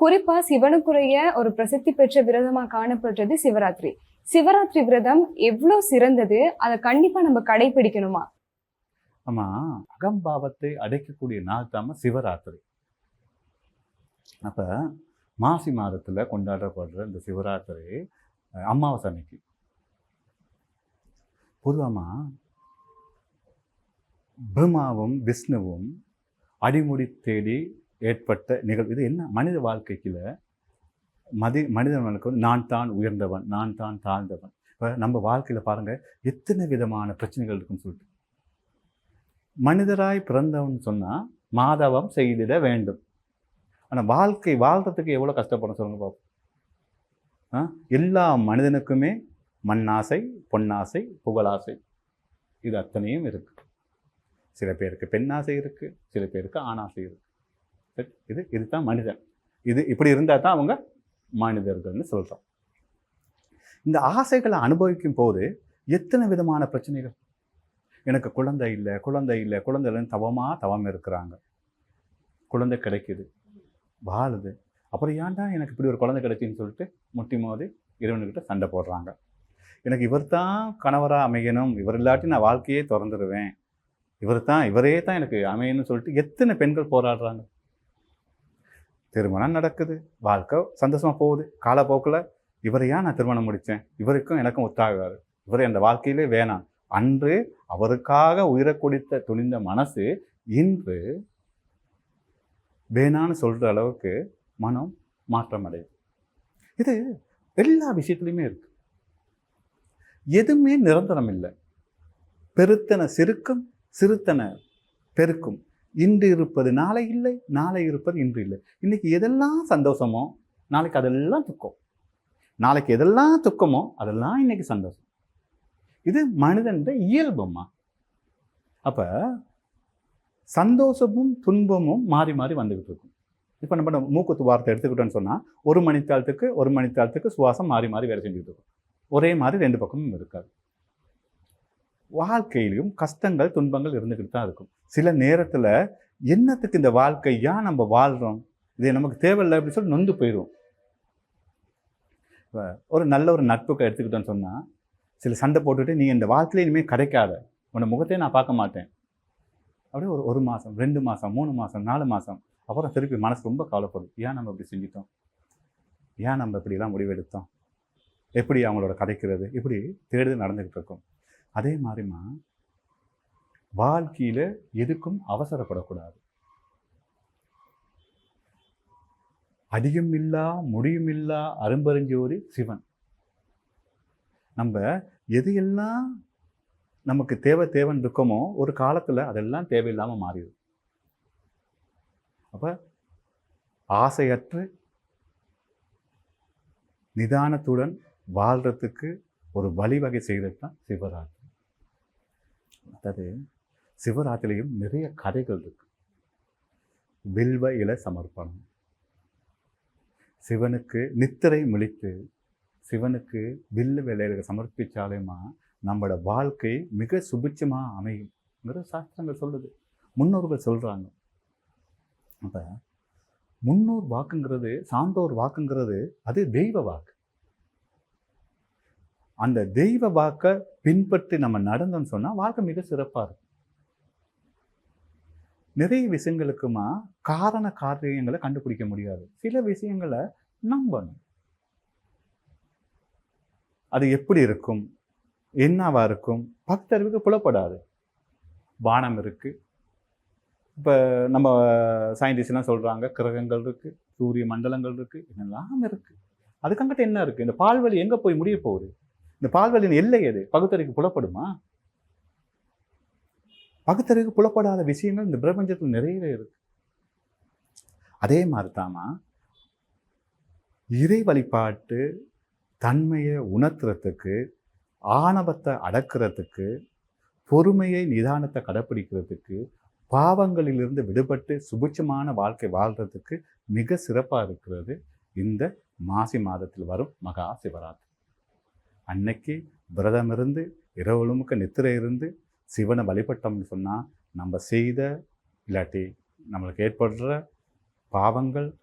குறிப்பா சிவனுக்குரிய ஒரு பிரசித்தி பெற்ற விரதமா காணப்படுறது சிவராத்திரி. சிவராத்திரி விரதம் எவ்வளவு சிறந்தது? அதை கண்டிப்பா நம்ம கடைபிடிக்கணுமா? ஆமா அகம்பாவத்தை அடைக்கக்கூடிய நாள் தாம சிவராத்திரி. அப்ப மாசி மாதத்துல கொண்டாடப்படுற இந்த சிவராத்திரி அஹ், அமாவாசை அன்னைக்கு. பொதுவாமா பிரம்மாவும் விஷ்ணுவும் அடிமுடி தேடி ஏற்பட்ட நிகழ்வு. இது என்ன? மனித வாழ்க்கைக்குள்ள மதி மனிதனுக்கு வந்து நான் தான் உயர்ந்தவன் நான் தான் தாழ்ந்தவன். இப்போ நம்ம வாழ்க்கையில் பாருங்கள் எத்தனை விதமான பிரச்சனைகள் இருக்குன்னு சொல்லிட்டு. மனிதராய் பிறந்தவன் சொன்னால் மாதவம் செய்திட வேண்டும். ஆனால் வாழ்க்கை வாழ்றதுக்கு எவ்வளோ கஷ்டப்படும் சொல்லுங்கள் பாப்போம். ஆ? எல்லா மனிதனுக்குமே மண்ணாசை பொன்னாசை புகழாசை. இது அத்தனையும் இருக்குது சில பேருக்கு பெண்ணாசை இருக்குது சில பேருக்கு ஆணாசை இருக்குது இது இதுதான் மனிதன். இது இப்படி இருந்தால் தான் அவங்க மனிதர்கள்னு சொல்கிறோம் இந்த ஆசைகளை அனுபவிக்கும் போது எத்தனை விதமான பிரச்சனைகள்? எனக்கு குழந்தை இல்லை குழந்தை இல்லை குழந்தைலன்னு தவமாக தவம் இருக்கிறாங்க. குழந்தை கிடைக்குது வாழுது. அப்புறம் ஏன்டா எனக்கு இப்படி ஒரு குழந்தை கிடைச்சின்னு சொல்லிட்டு முட்டி மோதி இறைவனுக்கிட்ட சண்டை போடுறாங்க. எனக்கு இவர் தான் கணவராக அமையணும் இவர் இல்லாட்டி நான் வாழ்க்கையே திறந்துடுவேன் இவர் தான் இவரே தான் எனக்கு அமையணும்னு சொல்லிட்டு எத்தனை பெண்கள் போராடுறாங்க? திருமணம் நடக்குது. வாழ்க்கை சந்தோஷமாக போகுது. காலப்போக்கில் இவரையா நான் திருமணம் முடித்தேன்? இவருக்கும் எனக்கும் ஒத்தாகாது. இவரை அந்த வாழ்க்கையிலே வேணாம். அன்று அவருக்காக உயிரை கொடுத்த துணிந்த மனசு இன்று வேணான்னு சொல்கிற அளவுக்கு மனம் மாற்றம் அடையுது இது எல்லா விஷயத்துலையுமே இருக்கு. எதுவுமே நிரந்தரம் இல்லை. பெருத்தனை சிறுக்கும் சிறுத்தனை பெருக்கும். இன்று இருப்பது நாளை இல்லை நாளை இருப்பது இன்று இல்லை. இன்றைக்கி எதெல்லாம் சந்தோஷமோ நாளைக்கு அதெல்லாம் துக்கம். நாளைக்கு எதெல்லாம் துக்கமோ அதெல்லாம் இன்றைக்கி சந்தோஷம். இது மனிதன் இயல்புமா அப்போ சந்தோஷமும் துன்பமும் மாறி மாறி வந்துக்கிட்டு இருக்கும். இப்போ நம்ம மூக்குத்து வார்த்தை எடுத்துக்கிட்டோன்னு சொன்னால் ஒரு மணித்தாளத்துக்கு ஒரு மணித்தாளத்துக்கு சுவாசம் மாறி மாறி வேலை செஞ்சுக்கிட்டு இருக்கும். ஒரே மாதிரி ரெண்டு பக்கமும் இருக்காது. வாழ்க்கையிலும் கஷ்டங்கள் துன்பங்கள் இருந்துக்கிட்டு தான் இருக்கும். சில நேரத்தில் என்னத்துக்கு இந்த வாழ்க்கை? ஏன் நம்ம வாழ்கிறோம் இது நமக்கு தேவையில்லை அப்படின்னு சொல்லி நொந்து போயிடும் இப்போ ஒரு நல்ல ஒரு நட்புக்கு எடுத்துக்கிட்டோன்னு சொன்னால் சில சண்டை போட்டுட்டு நீ இந்த வாழ்க்கையில இனிமேல் கிடைக்காத உன்னை முகத்தையே நான் பார்க்க மாட்டேன். அப்படியே ஒரு ஒரு மாதம் ரெண்டு மாதம் மூணு மாதம் நாலு மாதம் அப்புறம் திருப்பி மனசு ரொம்ப கவலைப்படும். ஏன் நம்ம இப்படி செஞ்சிட்டோம்? ஏன் நம்ம இப்படிலாம் முடிவெடுத்தோம்? எப்படி அவங்களோட கதைக்கிறது? இப்படி தேடுதல் நடந்துக்கிட்டு இருக்கும். அதே மாதிரிமா வாழ்க்கையில் எதுக்கும் அவசரப்படக்கூடாது. அதிகம் இல்லா முடியும் இல்லா சிவன். நம்ம எதையெல்லாம் நமக்கு தேவை தேவைன்னு இருக்கோமோ ஒரு காலத்தில் அதெல்லாம் தேவையில்லாமல் மாறிடும் அப்போ ஆசையற்று நிதானத்துடன் வாழ்கிறதுக்கு ஒரு வழிவகை செய்கிறது தான் சிவராத்திரி. அதாவது சிவராத்திரிலையும் நிறைய கதைகள் இருக்கு. வில்வ இல சமர்ப்பணம். சிவனுக்கு நித்திரை முழித்து சிவனுக்கு வில்லு வேலைகளை சமர்ப்பித்தாலேயுமா நம்மளோட வாழ்க்கை மிக சுபிட்சமாக அமையும்ங்கிற சாஸ்திரங்கள் சொல்லுது. முன்னோர்கள் சொல்கிறாங்க அப்போ முன்னோர் வாக்குங்கிறது சான்றோர் வாக்குங்கிறது அது தெய்வ வாக்கு. அந்த தெய்வ வாக்கை பின்பற்றி நம்ம நடந்தோம்னு சொன்னால் வாழ்க்கை மிக சிறப்பாக இருக்கும். நிறைய விஷயங்களுக்குமா காரண காரியங்களை கண்டுபிடிக்க முடியாது. சில விஷயங்களை நம்பணும். அது எப்படி இருக்கும்? என்னவா இருக்கும்? பக்தர்களுக்கு புலப்படாது. வானம் இருக்கு. இப்போ நம்ம சயின்டிஸ்ட்லாம் சொல்கிறாங்க கிரகங்கள் இருக்கு சூரிய மண்டலங்கள் இருக்கு இதெல்லாம் இருக்கு. அதுக்கங்கிட்ட என்ன இருக்கு? இந்த பால்வழி எங்கே போய் முடிய போகுது? இந்த பால்வெளியின் எல்லை எது பகுத்தறிவுக்கு புலப்படுமா? பகுத்தறிவுக்கு புலப்படாத விஷயங்கள் இந்த பிரபஞ்சத்தில் நிறையவே இருக்கு. அதே மாதிரி தாமா இறை வழிபாட்டு தன்மையை உணர்த்துறதுக்கு ஆணவத்தை அடக்கிறதுக்கு பொறுமையை நிதானத்தை கடைப்பிடிக்கிறதுக்கு பாவங்களிலிருந்து விடுபட்டு சுபிட்சமான வாழ்க்கை வாழ்றதுக்கு மிக சிறப்பாக இருக்கிறது இந்த மாசி மாதத்தில் வரும் மகா சிவராத்திரி. அன்னைக்கு விரதம் இருந்து இரவுமுக்க நித்திரை இருந்து சிவனை வழிபட்டோம்னு சொன்னால் நம்ம செய்த இல்லாட்டி நம்மளுக்கு ஏற்படுற பாவங்கள்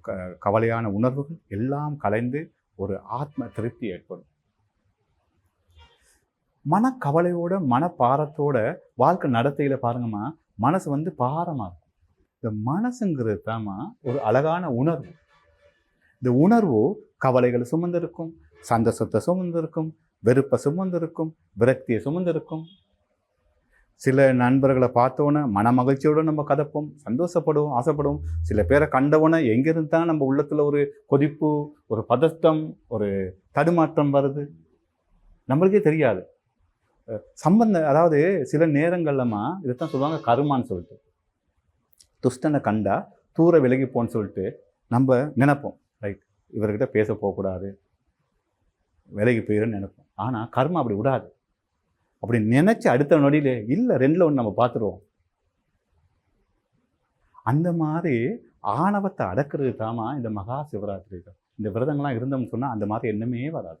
க- கவலையான உணர்வுகள் எல்லாம் கலைந்து ஒரு ஆத்ம திருப்தி ஏற்படும். மனக்கவலையோட மனப்பாரத்தோட வாழ்க்கை நடத்தையில் பாருங்கம்மா மனசு வந்து பாரமாக இருக்கும். இந்த மனசுங்கிறது தாம்மா ஒரு அழகான உணர்வு. இந்த உணர்வு கவலைகளை சுமந்திருக்கும் சந்தோஷத்தை சுமந்திருக்கும் வெறுப்பை சுமந்திருக்கும் விரக்தியை சுமந்திருக்கும். சில நண்பர்களை பார்த்தோன்னே மன மகிழ்ச்சியோடு நம்ம கதப்போம் சந்தோஷப்படுவோம் ஆசைப்படுவோம். சில பேரை கண்டவுடனே எங்கிருந்து தான் நம்ம உள்ளத்தில் ஒரு கொதிப்பு ஒரு பதட்டம் ஒரு தடுமாற்றம் வருது? நம்மளுக்கே தெரியாது. சம்பந்த அதாவது சில நேரங்கள்லமா இதைத்தான் சொல்லுவாங்க கருமான்னு சொல்லிட்டு. துஷ்டனை கண்டா தூர விலகி போன்னு சொல்லிட்டு நம்ம நினைப்போம். ரைட் இவர்கிட்ட பேச போகக்கூடாது. விலைக்கு போயிருன்னு நினைப்போம். ஆனால் கர்மா அப்படி விடாது. அப்படி நினச்சி அடுத்த நொடியிலே இல்லை ரெண்டில் ஒன்று நம்ம பார்த்துருவோம். அந்த மாதிரி ஆணவத்தை அடக்கிறது தாமா இந்த மகா சிவராத்திரி தான் இந்த விரதங்கள்லாம் இருந்தோம்னு சொன்னால் அந்த மாதிரி எண்ணமே வராது.